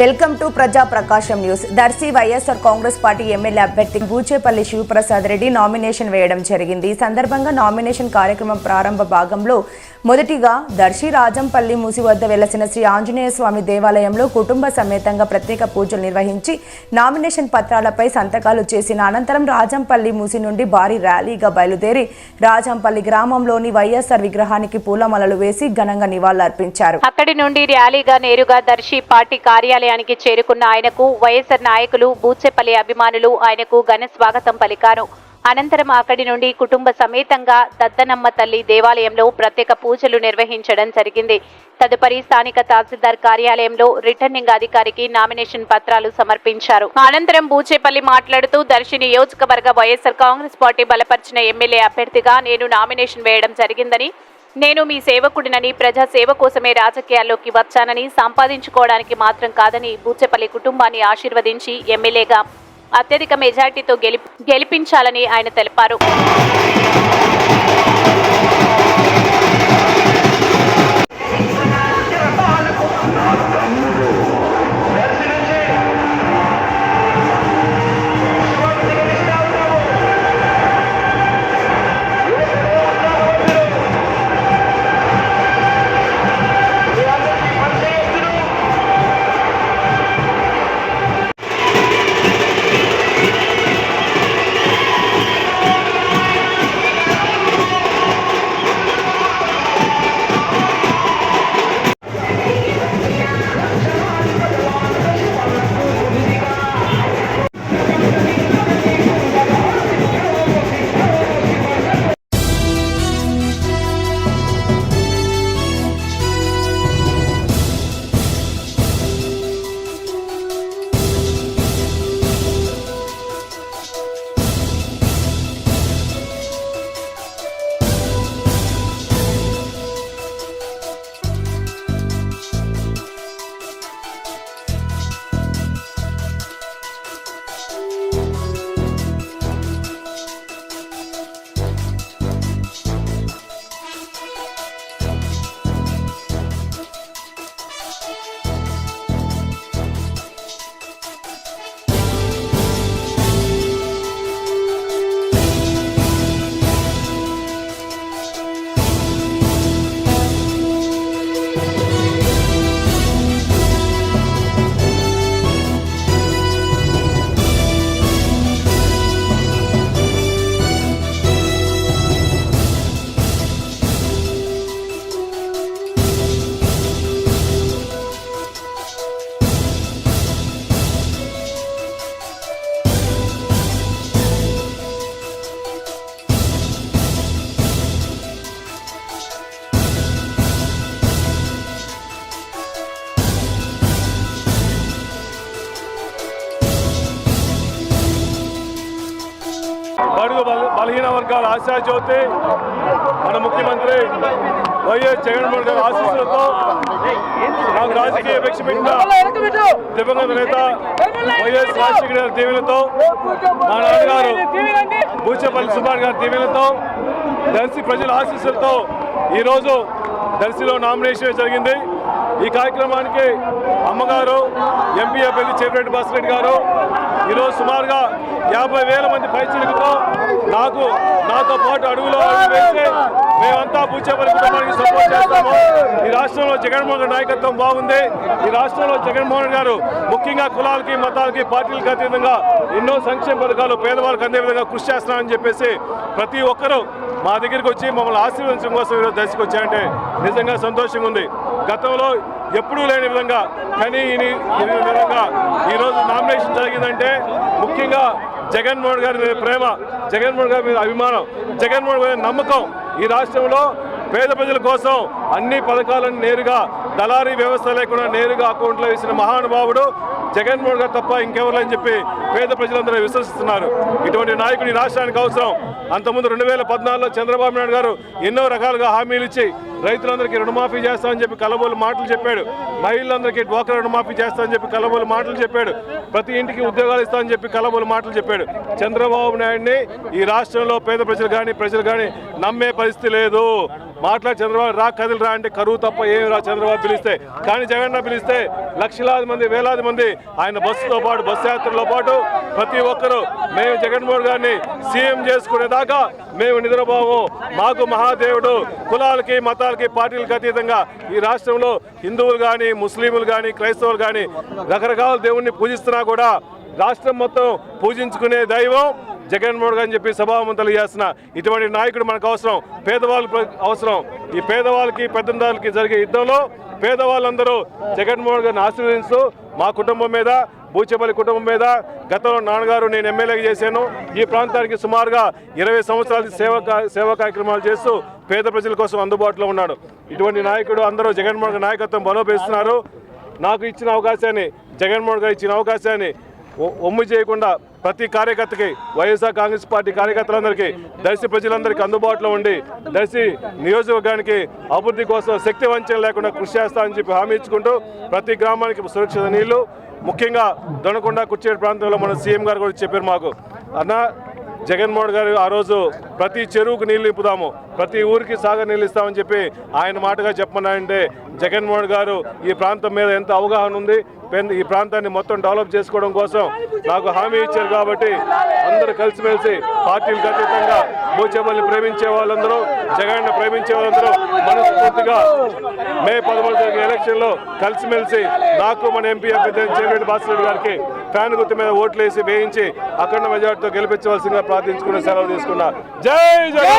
Welcome to Praja Prakasam news. Darsi YSR Congress party MLA అభ్యర్థి Guchepalli Sivaprasad Reddy nomination వేయడం జరిగింది. ఈ సందర్భంగా నామినేషన్ కార్యక్రమం ప్రారంభ భాగంలో మొదటిగా దర్శి రాజంపల్లి మూసి వద్ద వెలసిన శ్రీ ఆంజనేయ స్వామి దేవాలయంలో కుటుంబ సమేతంగా ప్రత్యేక పూజలు నిర్వహించి నామినేషన్ పత్రాలపై సంతకాలు చేసిన అనంతరం రాజంపల్లి మూసి నుండి భారీ ర్యాలీగా బయలుదేరి రాజంపల్లి గ్రామంలోని వైఎస్ఆర్ విగ్రహానికి పూలమలలు వేసి ఘనంగా నివాళులర్పించారు. అక్కడి నుండి ర్యాలీగా నేరుగా దర్శి పార్టీ కార్యాలయం కార్యాలయానికి చేరుకున్న ఆయనకు వైఎస్ఆర్ నాయకులు బూచెపల్లి అభిమానులు ఆయనకు ఘన స్వాగతం పలికారు. అనంతరం అక్కడి నుండి కుటుంబ సమేతంగా దద్దనమ్మ తల్లి దేవాలయంలో ప్రత్యేక పూజలు నిర్వహించడం జరిగింది. తదుపరి స్థానిక తహసీల్దార్ కార్యాలయంలో రిటర్నింగ్ అధికారికి నామినేషన్ పత్రాలు సమర్పించారు. అనంతరం బూచేపల్లి మాట్లాడుతూ దర్శి నియోజకవర్గ వైఎస్ఆర్ కాంగ్రెస్ పార్టీ బలపరిచిన ఎమ్మెల్యే అభ్యర్థిగా నేను నామినేషన్ వేయడం జరిగిందని నేను మీ సేవకుడినని ప్రజా సేవ కోసమే రాజకీయాల్లోకి వచ్చానని సంపాదించుకోవడానికి మాత్రం కాదని బూచెపల్లి కుటుంబాన్ని ఆశీర్వదించి ఎమ్మెల్యేగా అత్యధిక మెజార్టీతో గెలి గెలిపించాలని ఆయన తెలిపారు. వర్గాల ఆశాజ్యోతి మన ముఖ్యమంత్రి వైఎస్ జగన్మోహన్ గారి ఆశీస్సులతో నాకు రాజకీయ అపేక్ష పెట్టిన దివంగత నేత వైఎస్ రాజశేఖర గారి దీవెనతో మా నాన్నగారు బూచేపల్లి సుబ్బారావు గారి దీవెనతో దర్శి ప్రజల ఆశీస్సులతో ఈరోజు దర్శిలో నామినేషన్ జరిగింది. ఈ కార్యక్రమానికి అమ్మగారు ఎంపీ అభ్యర్థి చెవిరెడ్డి భాస్కర్ గారు ఈరోజు సుమారుగా యాభై వేల మంది పైచిలుకుతో నాకు నాతో పాటు అడుగులో మేమంతా బూచేపల్లి కుటుంబానికి సపోర్ట్ చేస్తాము. ఈ రాష్ట్రంలో జగన్మోహన్ నాయకత్వం బాగుంది. ఈ రాష్ట్రంలో జగన్మోహన్ గారు ముఖ్యంగా కులాలకి మతాలకి పార్టీలకి అతీతంగా ఎన్నో సంక్షేమ పథకాలు పేదవాళ్ళకి అందే విధంగా కృషి చేస్తున్నారని చెప్పేసి ప్రతి ఒక్కరూ మా దగ్గరికి వచ్చి మమ్మల్ని ఆశీర్వదించడం కోసం ఈరోజు దర్శకు వచ్చారంటే నిజంగా సంతోషంగా ఉంది. గతంలో ఎప్పుడూ లేని విధంగా కానీ ఇది విధంగా ఈరోజు నామినేషన్ జరిగిందంటే ముఖ్యంగా జగన్మోహన్ గారి మీద ప్రేమ జగన్మోహన్ గారి మీద అభిమానం జగన్మోహన్ గారి నమ్మకం. ఈ రాష్ట్రంలో పేద ప్రజల కోసం అన్ని పథకాలను నేరుగా దళారీ వ్యవస్థ లేకుండా నేరుగా అకౌంట్లో వేసిన మహానుభావుడు జగన్మోహన్ గారు తప్ప ఇంకెవరు అని చెప్పి పేద ప్రజలందరూ విశ్వసిస్తున్నారు. ఇటువంటి నాయకుడు ఈ రాష్ట్రానికి అవసరం. అంతకుముందు రెండు వేల పద్నాలుగులో చంద్రబాబు నాయుడు గారు ఎన్నో రకాలుగా హామీలు ఇచ్చి రైతులందరికీ రుణమాఫీ చేస్తామని చెప్పి కలబోలు మాటలు చెప్పాడు. మహిళలందరికీ డ్వాక్రా రుణమాఫీ చేస్తామని చెప్పి కలబోలు మాటలు చెప్పాడు. ప్రతి ఇంటికి ఉద్యోగాలు ఇస్తామని చెప్పి కలబోలు మాటలు చెప్పాడు. చంద్రబాబు నాయుడిని ఈ రాష్ట్రంలో పేద ప్రజలు కానీ ప్రజలు కానీ నమ్మే పరిస్థితి లేదు. మాట్లాడి చంద్రబాబు రా కదిలి రా అంటే కరువు తప్ప ఏమి రా చంద్రబాబు పిలిస్తే. కానీ జగన్ పిలిస్తే లక్షలాది మంది వేలాది మంది ఆయన బస్సుతో పాటు బస్సు యాత్రలో పాటు ప్రతి ఒక్కరూ మేము జగన్మోహన్ గారిని సీఎం చేసుకునేదాకా మేము నిద్రపోము. మాకు మహాదేవుడు కులాలకి మతాలకి పార్టీలకు అతీతంగా ఈ రాష్ట్రంలో హిందువులు కానీ ముస్లింలు కానీ క్రైస్తవులు కానీ రకరకాల దేవుణ్ణి పూజిస్తున్నా కూడా రాష్ట్రం మొత్తం పూజించుకునే దైవం జగన్మోహన్ గారు అని చెప్పి సభామంతలు చేస్తున్న ఇటువంటి నాయకుడు మనకు అవసరం. పేదవాళ్ళకి అవసరం. ఈ పేదవాళ్ళకి పెద్దందాలకి జరిగే యుద్ధంలో పేదవాళ్ళందరూ జగన్మోహన్ గారిని ఆశీర్వదిస్తూ మా కుటుంబం మీద బూచేపల్లి కుటుంబం మీద గతంలో నాన్నగారు నేను ఎమ్మెల్యేగా చేశాను. ఈ ప్రాంతానికి సుమారుగా ఇరవై సంవత్సరాల సేవ సేవా కార్యక్రమాలు చేస్తూ పేద ప్రజల కోసం అందుబాటులో ఉన్నాడు. ఇటువంటి నాయకుడు అందరూ జగన్మోహన్ గారి నాయకత్వం బలోపేస్తున్నారు. నాకు ఇచ్చిన అవకాశాన్ని జగన్మోహన్ గారు ఇచ్చిన అవకాశాన్ని ఒమ్ము చేయకుండా ప్రతి కార్యకర్తకి వైఎస్ఆర్ కాంగ్రెస్ పార్టీ కార్యకర్తలందరికీ దర్శి ప్రజలందరికీ అందుబాటులో ఉండి దర్శి నియోజకవర్గానికి అభివృద్ధి కోసం శక్తి వంచన లేకుండా కృషి చేస్తామని చెప్పి హామీ ఇచ్చుకుంటూ ప్రతి గ్రామానికి సురక్షిత నీళ్ళు ముఖ్యంగా దొనకొండ కుర్చేడు ప్రాంతంలో మన సీఎం గారు కూడా చెప్పారు మాకు. అన్న జగన్మోహన్ గారు ఆ రోజు ప్రతి చెరువుకు నీళ్ళు నింపుదాము ప్రతి ఊరికి సాగర్ నీళ్ళు ఇస్తామని చెప్పి ఆయన మాటగా చెప్పమన్నాయంటే జగన్మోహన్ గారు ఈ ప్రాంతం మీద ఎంత అవగాహన ఉంది పెన్- ఈ ప్రాంతాన్ని మొత్తం డెవలప్ చేసుకోవడం కోసం నాకు హామీ ఇచ్చారు కాబట్టి అందరూ కలిసిమెలిసి పార్టీలకు అతీతంగా బూచేపల్లి ప్రేమించే వాళ్ళందరూ జగన్ ప్రేమించే వాళ్ళందరూ మనస్ఫూర్తిగా మే పదమూడు జరిగే ఎలక్షన్లో కలిసిమెలిసి నాకు మన ఎంపీ అభ్యర్థి చెవిరెడ్డి భాస్కర్ గారికి ఫ్యాన్ గుర్తు మీద ఓట్లేసి వేయించి అఖండ మెజార్టీతో గెలిపించవలసిందిగా ప్రార్థించుకుని సెలవు తీసుకున్నా. జై జై